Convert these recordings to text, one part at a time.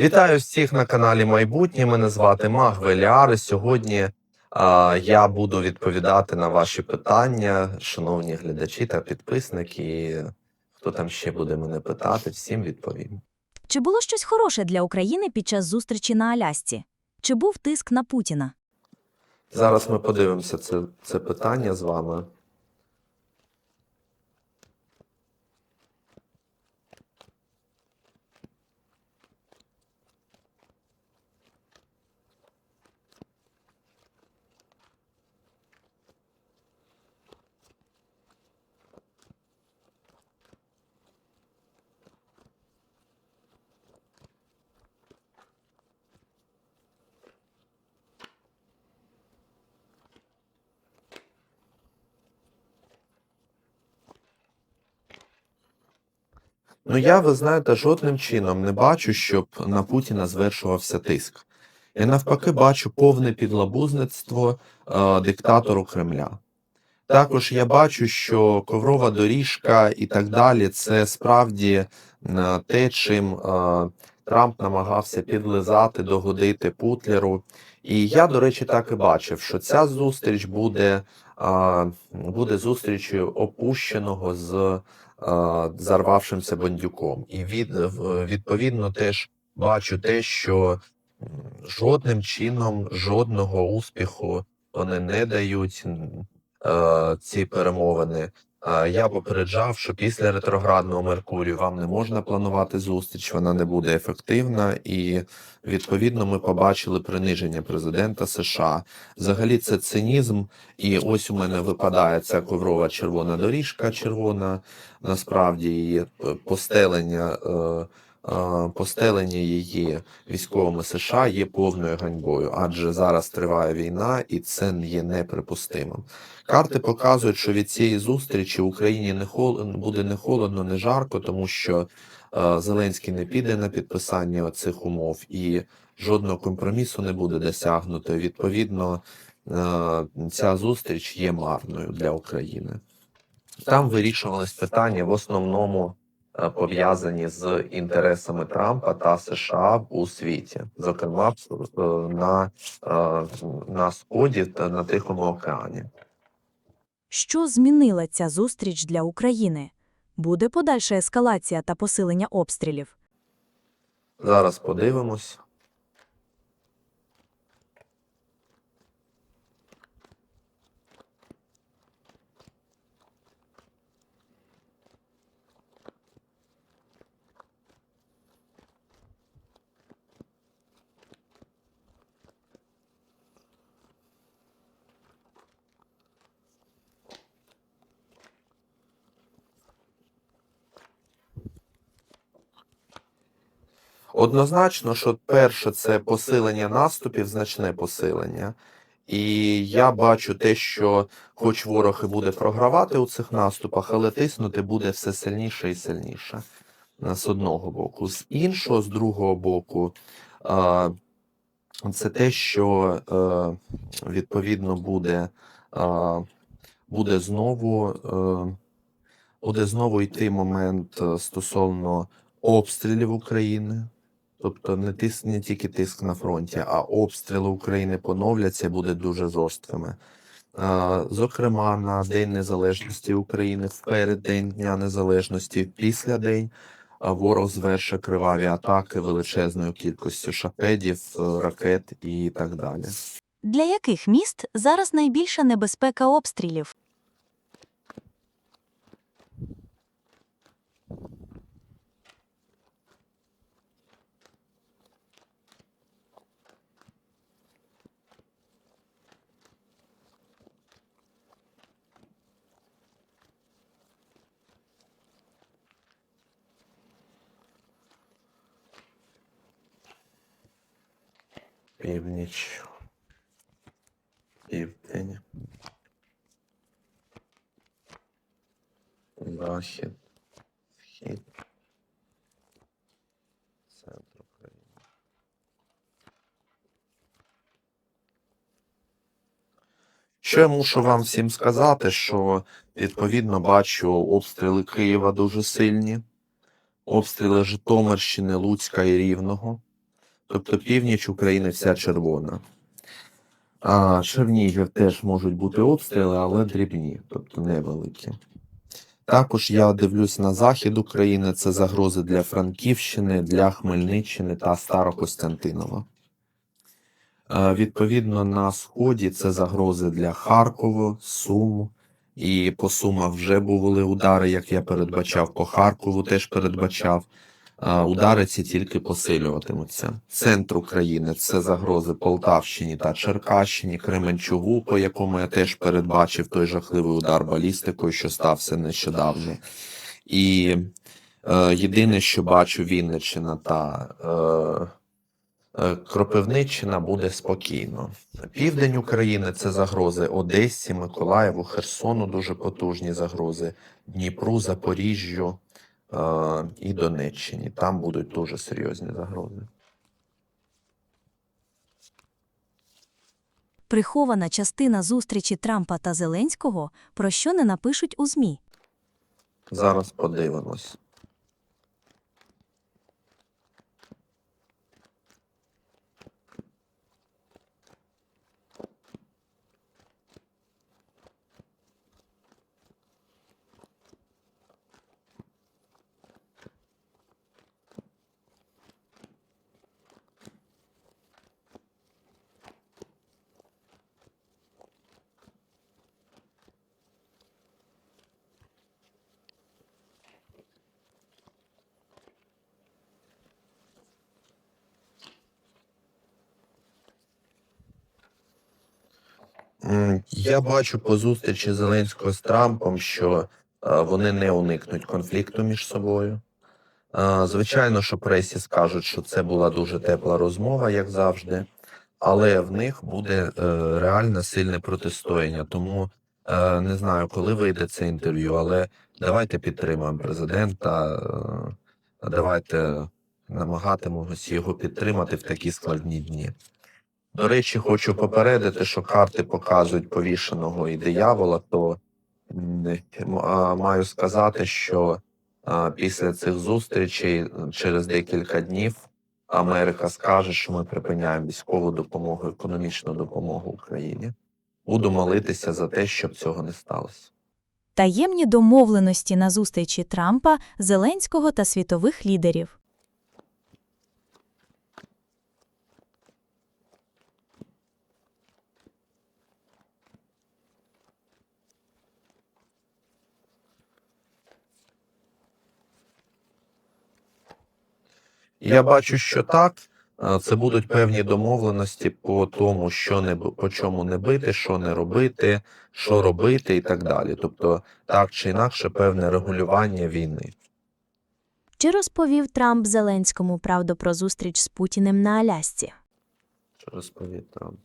Вітаю всіх на каналі Майбутнє. Мене звати Маг Веліар. Сьогодні а, я буду відповідати на ваші питання, шановні глядачі та підписники. І Хто там ще буде мене питати, всім відповім. Чи було щось хороше для України під час зустрічі на Алясці? Чи був тиск на Путіна? Зараз ми подивимося це, це питання з вами. Ну я, ви знаєте, жодним чином не бачу, щоб на Путіна звершувався тиск. Я навпаки бачу повне підлабузництво е, диктатору Кремля. Також я бачу, що коврова доріжка і так далі це справді е, те, чим е, Трамп намагався підлизати, догодити Путлеру. І я, до речі, так і бачив, що ця зустріч буде, е, буде зустрічю опущеного з зарвавшимся бандюком. І від, в- відповідно теж бачу те, що жодним чином жодного успіху вони не дають е, ці перемовини. Е, Я попереджав, що після ретроградного Меркурію вам не можна планувати зустріч, вона не буде ефективна, і відповідно ми побачили приниження президента США. Взагалі це цинізм, і ось у мене випадає ця коврова червона доріжка, червона насправді її е, постелення. Постелення її військовими США є повною ганьбою, адже зараз триває війна, і це є неприпустимим. Карти показують, що від цієї зустрічі Україні не хол... буде не холодно, не жарко, тому що е, Зеленський не піде на підписання цих умов, і жодного компромісу не буде досягнуто. Відповідно, е, ця зустріч є марною для України. Там вирішувались питання в основному пов'язані з інтересами Трампа та США у світі, зокрема е, на, е, на сході та на Тихому океані. Що змінила ця зустріч для України? Буде подальша ескалація та посилення обстрілів? Зараз подивимось. Однозначно, що перше це посилення наступів, значне посилення. І я бачу те, що хоч ворог і буде програвати у цих наступах, але тиснути буде все сильніше і сильніше. Е, З одного боку. З іншого, з другого боку, е, це те, що е, відповідно буде, буде знову. Буде знову йти момент стосовно обстрілів України. Тобто не тиск не тільки тиск на фронті, а обстріли України поновляться будуть дуже жорсткими. Зокрема, на День Незалежності України, в переддень Дня Незалежності, після день ворог звершує криваві атаки величезною кількістю шахедів, е, ракет і так далі. Для яких міст зараз найбільша небезпека обстрілів? Північ. Південь. Захід. Схід. Центр України. Що я мушу вам всім сказати, що відповідно бачу обстріли Києва дуже сильні, обстріли Житомирщини, Луцька і Рівного. Тобто північ України вся червона. А Чернігів теж можуть бути обстріли, але дрібні, тобто невеликі. Також я дивлюсь на захід України, це загрози для Франківщини, для Хмельниччини та Старокостянтинова. Е, Відповідно, на сході це загрози для Харкова, Сум. І по Сумах вже були удари, як я передбачав, по Харкову теж передбачав. Удари ці тільки посилюватимуться. Центр України це загрози Полтавщині та Черкащині, Кременчугу, по якому я теж передбачив той жахливий удар балістикою, що стався нещодавно. І е, єдине, що бачу, Вінниччина та е, е, Кропивниччина буде спокійно. Південь України це загрози Одесі, Миколаєву, Херсону дуже потужні загрози, Дніпру, Запоріжжю і Донеччині. Там будуть дуже серйозні загрози. Прихована частина зустрічі Трампа та Зеленського, про що не напишуть у ЗМІ. Зараз подивимось. Я бачу по зустрічі Зеленського з Трампом, що е, вони не уникнуть конфлікту між собою. Е, Звичайно, що пресі скажуть, що це була дуже тепла розмова, як завжди, але в них буде е, реально сильне протистояння. Тому не знаю, коли вийде це інтерв'ю, але давайте підтримаємо президента, давайте намагатимемося його підтримати в такі складні дні. До речі, хочу попередити, що карти показують повішеного і диявола, то маю сказати, що після цих зустрічей через декілька днів Америка скаже, що ми припиняємо військову допомогу, економічну допомогу Україні. Буду молитися за те, щоб цього не сталося. Таємні домовленості на зустрічі Трампа, Зеленського та світових лідерів. Я бачу, що так. Це будуть певні домовленості по тому, що не по чому не бити, що не робити, що робити і так далі. Тобто, так чи інакше, певне регулювання війни. Чи розповів Трамп Зеленському правду про зустріч з Путіним на Алясці? Що розповів Трамп?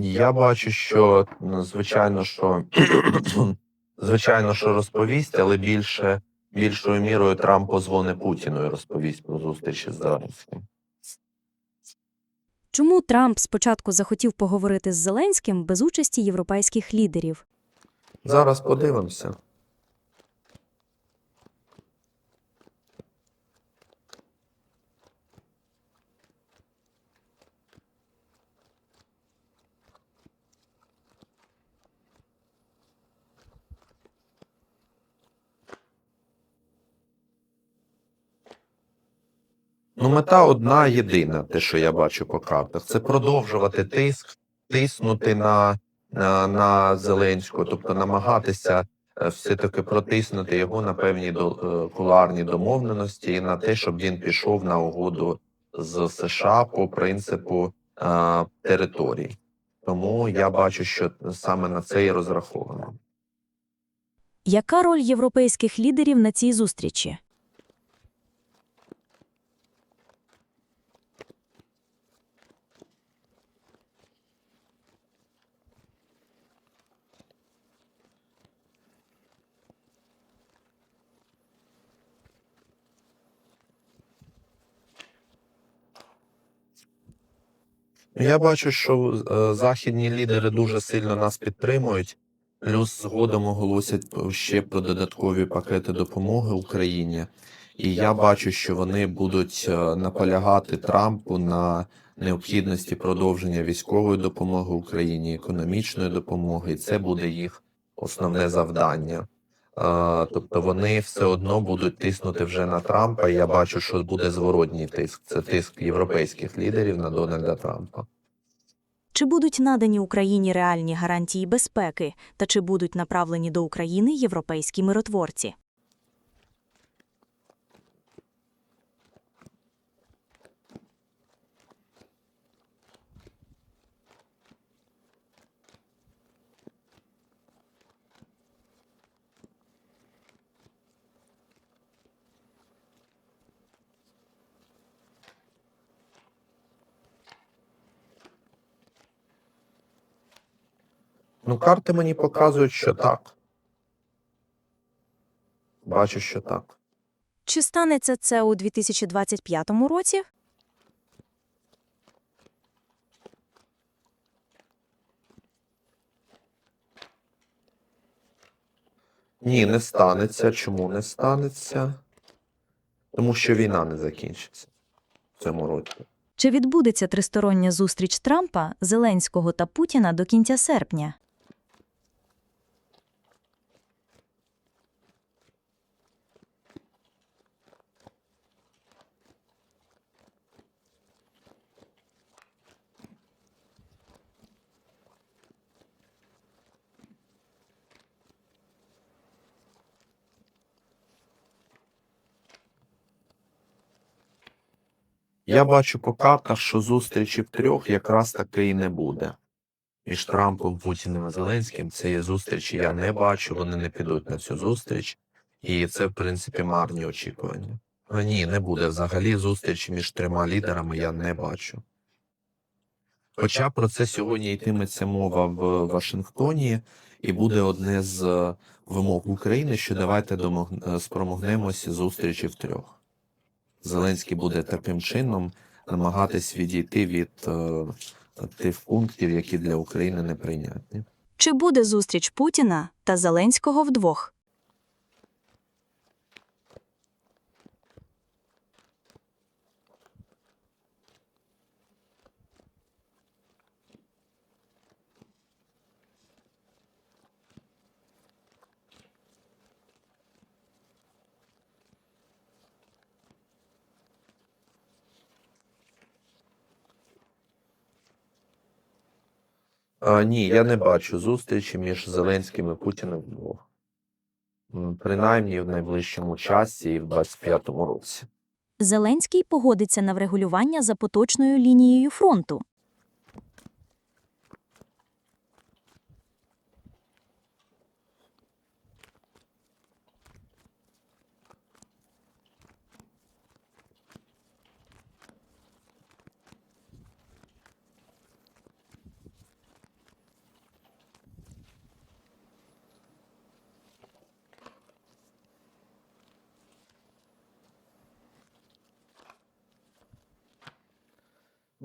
Я бачу, що звичайно, що звичайно, що розповість, але більше більшою мірою Трамп позвоне Путіну і розповість про зустрічі з Зеленським. Чому Трамп спочатку захотів поговорити з Зеленським без участі європейських лідерів? Зараз подивимося. Ну, мета одна єдина, те, що я бачу по картах, це продовжувати тиск, тиснути на, на, на Зеленського, тобто намагатися е, все-таки протиснути його на певні е, домовленості і на те, щоб він пішов на угоду з США по принципу е, територій. Тому я бачу, що саме на це і розраховано. Яка роль європейських лідерів на цій зустрічі? Я бачу, що е, західні лідери дуже сильно нас підтримують. Плюс згодом оголосять ще про додаткові пакети допомоги Україні. І я бачу, що вони будуть е, наполягати Трампу на необхідності продовження військової допомоги Україні, економічної допомоги, і це буде їх основне завдання. Тобто вони все одно будуть тиснути вже на Трампа. Я бачу, що буде зворотній тиск. Це тиск європейських лідерів на Дональда Трампа. Чи будуть надані Україні реальні гарантії безпеки, та чи будуть направлені до України європейські миротворці? Ну, карти мені показують, що так. Бачу, що так. Чи станеться це у 2025 році? Ні, не станеться. Чому не станеться? Тому що війна не закінчиться в цьому році. Чи відбудеться тристороння зустріч Трампа, Зеленського та Путіна до кінця серпня? Я бачу по картах, що зустрічі в трьох якраз таки і не буде. Між Трампом, Путіним і Зеленським цієї зустрічі я не бачу, вони не підуть на цю зустріч. І це, в принципі, марні очікування. А ні, не буде. Взагалі зустрічі між трьома лідерами я не бачу. Хоча про це сьогодні йтиметься мова в Вашингтоні, і буде одне з е, вимог України, що давайте е, спромогнемося зустрічі в трьох. Зеленський буде таким чином намагатись відійти від е, тих пунктів, які для України неприйнятні. Чи буде зустріч Путіна та Зеленського вдвох? А, ні, я не бачу зустрічі між Зеленським і Путіним вдвох. Принаймні в найближчому часі і в 25-му році. Зеленський погодиться на врегулювання за поточною лінією фронту.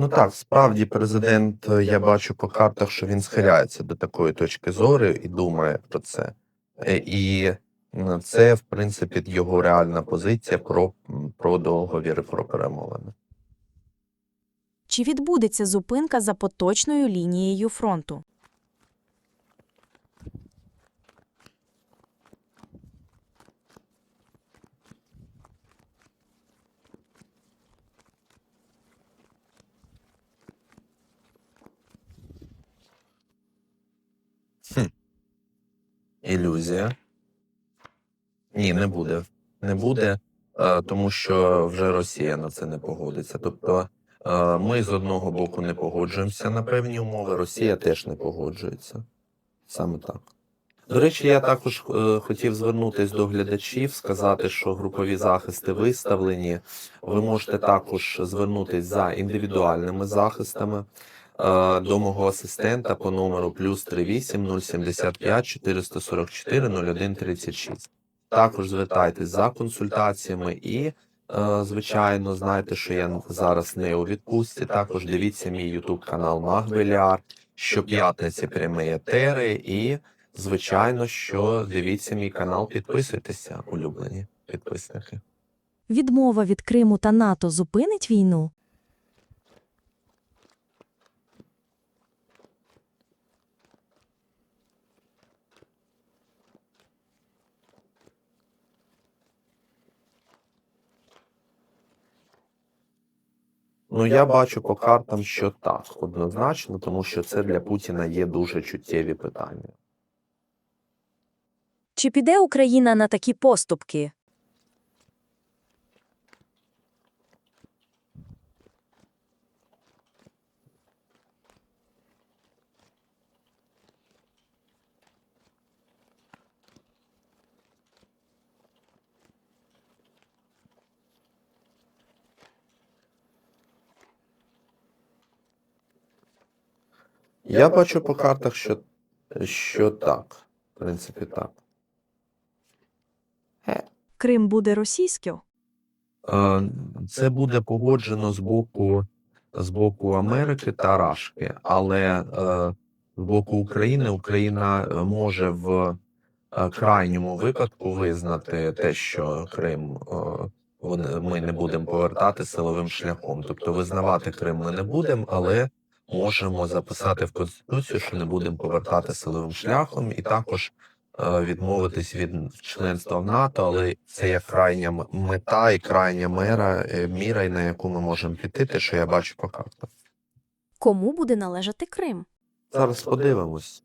Ну так, справді президент, е, я бачу по картах, що він схиляється до такої точки зору і думає про це. Е, І це, в принципі, його реальна позиція про, про договір про перемовини. Чи відбудеться зупинка за поточною лінією фронту? Ілюзія. Ні, не буде. Не буде, е, тому що вже Росія на це не погодиться. Тобто е, ми з одного боку не погоджуємося на певні умови, Росія теж не погоджується. Саме так. До речі, я також е, хотів звернутися до глядачів, сказати, що групові захисти виставлені. Ви можете також звернутися за індивідуальними захистами до мого асистента по номеру плюс 38 075 444 01 36. Також звертайтесь за консультаціями і Е, Звичайно, знаєте, що я зараз не у відпустці. Також дивіться мій ютуб канал Магвеліар. Щоп'ятниці прямі етери. І, звичайно, що дивіться мій канал, підписуйтеся, улюблені підписники. Відмова від Криму та НАТО зупинить війну? Ну, я бачу по картам, що так, однозначно, тому що це для Путіна є дуже чуттєві питання. Чи піде Україна на такі поступки? Я бачу по картах, що, що так. В принципі, так. Крим буде російським? Е, Це буде погоджено з боку, з боку Америки та Рашки, але е, з боку України Україна е, може в е, крайньому випадку визнати те, що Крим е, ми не будемо повертати силовим шляхом. Тобто визнавати Крим ми не будемо, але можемо записати в Конституцію, що не будемо повертати силовим шляхом, і також е, відмовитись від членства в НАТО, але це є крайня мета і крайня мера, е, міра, на яку ми можемо піти, те, що я бачу по картах. Кому буде належати Крим? Зараз подивимось.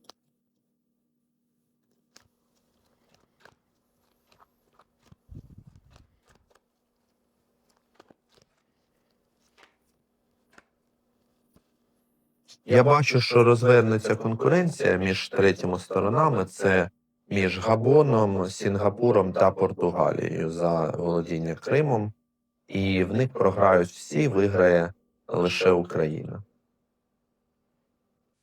Я бачу, що розвернеться конкуренція між третіми сторонами. Це між Габоном, Сінгапуром та Португалією за володіння Кримом. І в них програють всі, виграє лише Україна.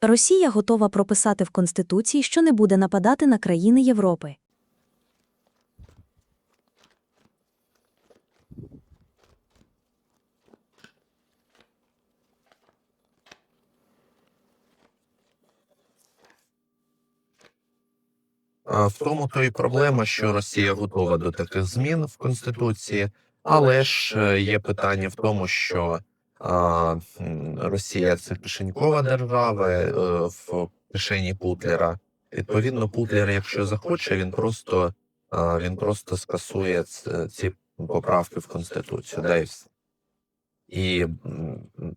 Росія готова прописати в Конституції, що не буде нападати на країни Європи. В тому то і проблема, що Росія готова до таких змін в Конституції, але ж е, є питання в тому, що Росія це кишенькова держава е, в кишені Путлера. Відповідно, Путлер, якщо захоче, він просто він просто скасує ці поправки в Конституцію. Да, і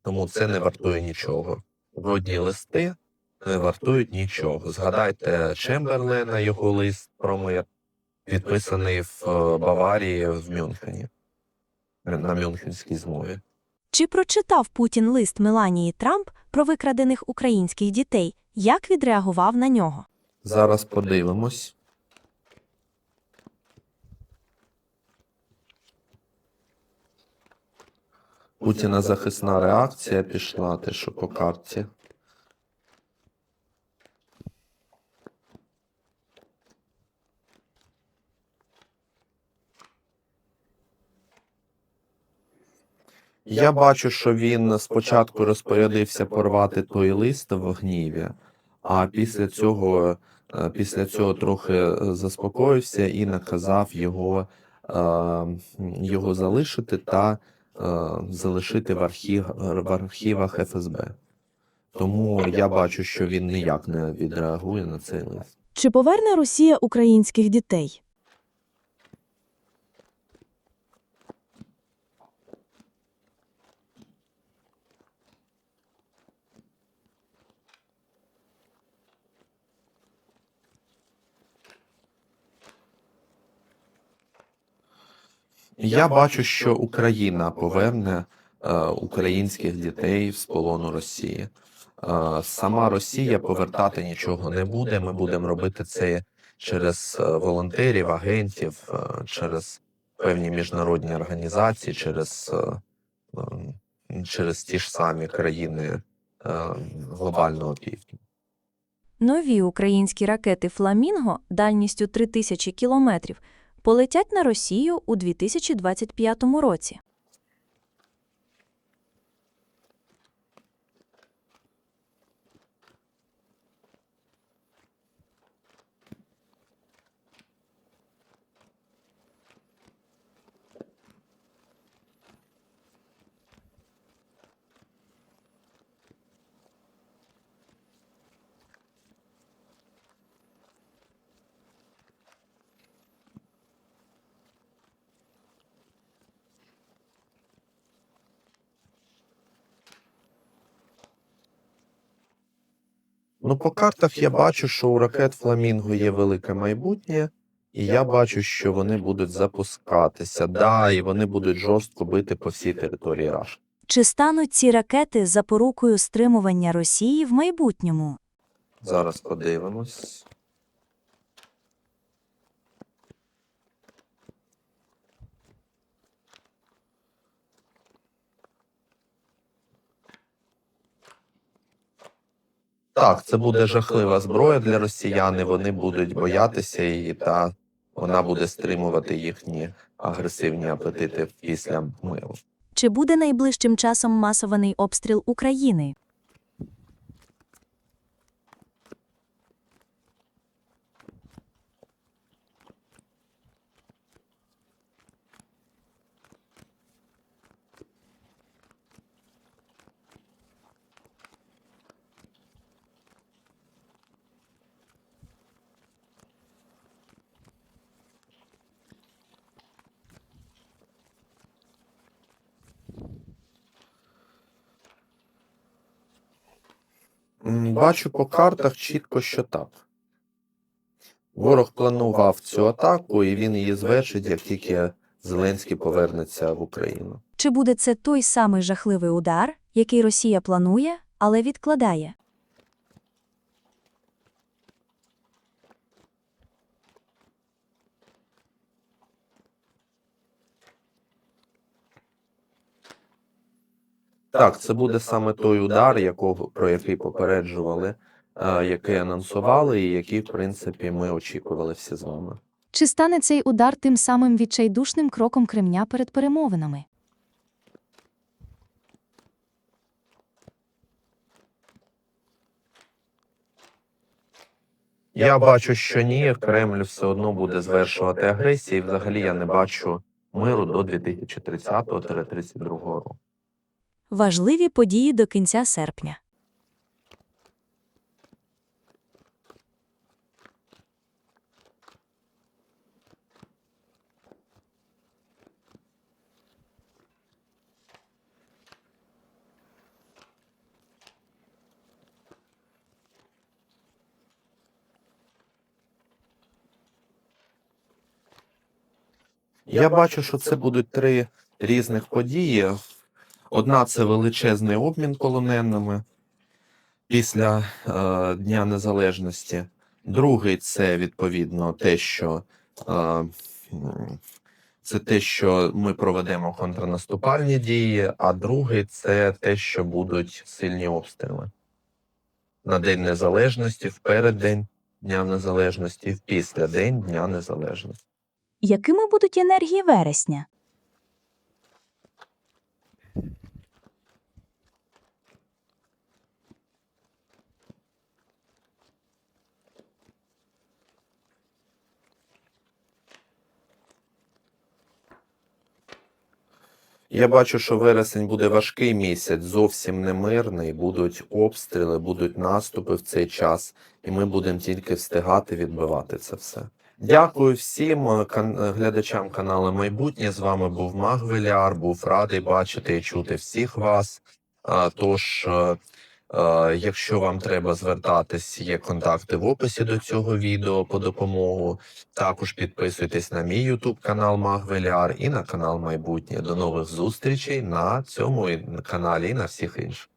тому це не вартує нічого. Жодні листи не вартують нічого. Згадайте Чемберлена, його лист про мир, підписаний в е, Баварії в Мюнхені на Мюнхенській змові. Чи прочитав Путін лист Меланії Трамп про викрадених українських дітей? Як відреагував на нього? Зараз подивимось. Путіна захисна реакція пішла, те, що по карті. Я бачу, що він спочатку розпорядився порвати той лист в гніві, а після цього, е, після цього трохи е, заспокоївся і наказав його, е, його залишити та залишити в, архів, в архівах ФСБ. Тому я бачу, що він ніяк не відреагує на цей лист. Чи поверне Росія українських дітей? Я бачу, що Україна поверне е, українських дітей з полону Росії. Е, сама Росія повертати нічого не буде. Ми будемо робити це через е, волонтерів, агентів, через певні міжнародні організації, через, через ті ж самі країни глобального півдня. Нові українські ракети «Фламінго» дальністю 3000 кілометрів полетять на Росію у 2025 році. Ну, по картах я бачу, що у ракет Фламінго є велике майбутнє, і я бачу, що вони будуть запускатися. Да, і вони будуть жорстко бити по всій території Раш. Чи стануть ці ракети запорукою стримування Росії в майбутньому? Зараз подивимось. Так, це буде жахлива зброя для росіян, і вони будуть боятися її, та вона буде стримувати їхні агресивні апетити після миру. Чи буде найближчим часом масований обстріл України? Бачу по картах чітко, що так. Ворог планував цю атаку, і він її звершить, як тільки Зеленський повернеться в Україну. Чи буде це той самий жахливий удар, який Росія планує, але відкладає? Так, це буде саме той удар, якого, про який попереджували, е, який анонсували, і який, в принципі, ми очікували всі з вами. Чи стане цей удар тим самим відчайдушним кроком Кремня перед перемовинами? Я бачу, що ні, Кремль все одно буде звершувати агресію. і Взагалі я не бачу миру до 2030-32 року. Важливі події до кінця серпня. Я бачу, що це будуть три різних події. Одна це величезний обмін полоненими після е, Дня Незалежності. Другий це відповідно те, що е, це те, що ми проведемо контрнаступальні дії, а другий це те, що будуть сильні обстріли на День Незалежності, в переддень Дня Незалежності, після День Дня Незалежності. Якими будуть енергії вересня? Я бачу, що вересень буде важкий місяць, зовсім не мирний. Будуть обстріли, будуть наступи в цей час, і ми будемо тільки встигати відбивати це все. Дякую всім е, е, глядачам каналу Майбутнє. З вами був Маг Веліар. Був радий бачити і чути всіх вас. Тож, е, е, якщо вам треба звертатись, є контакти в описі до цього відео по допомогу. Також підписуйтесь на мій YouTube канал Магвеліар і на канал Майбутнє. До нових зустрічей на цьому каналі і на всіх інших.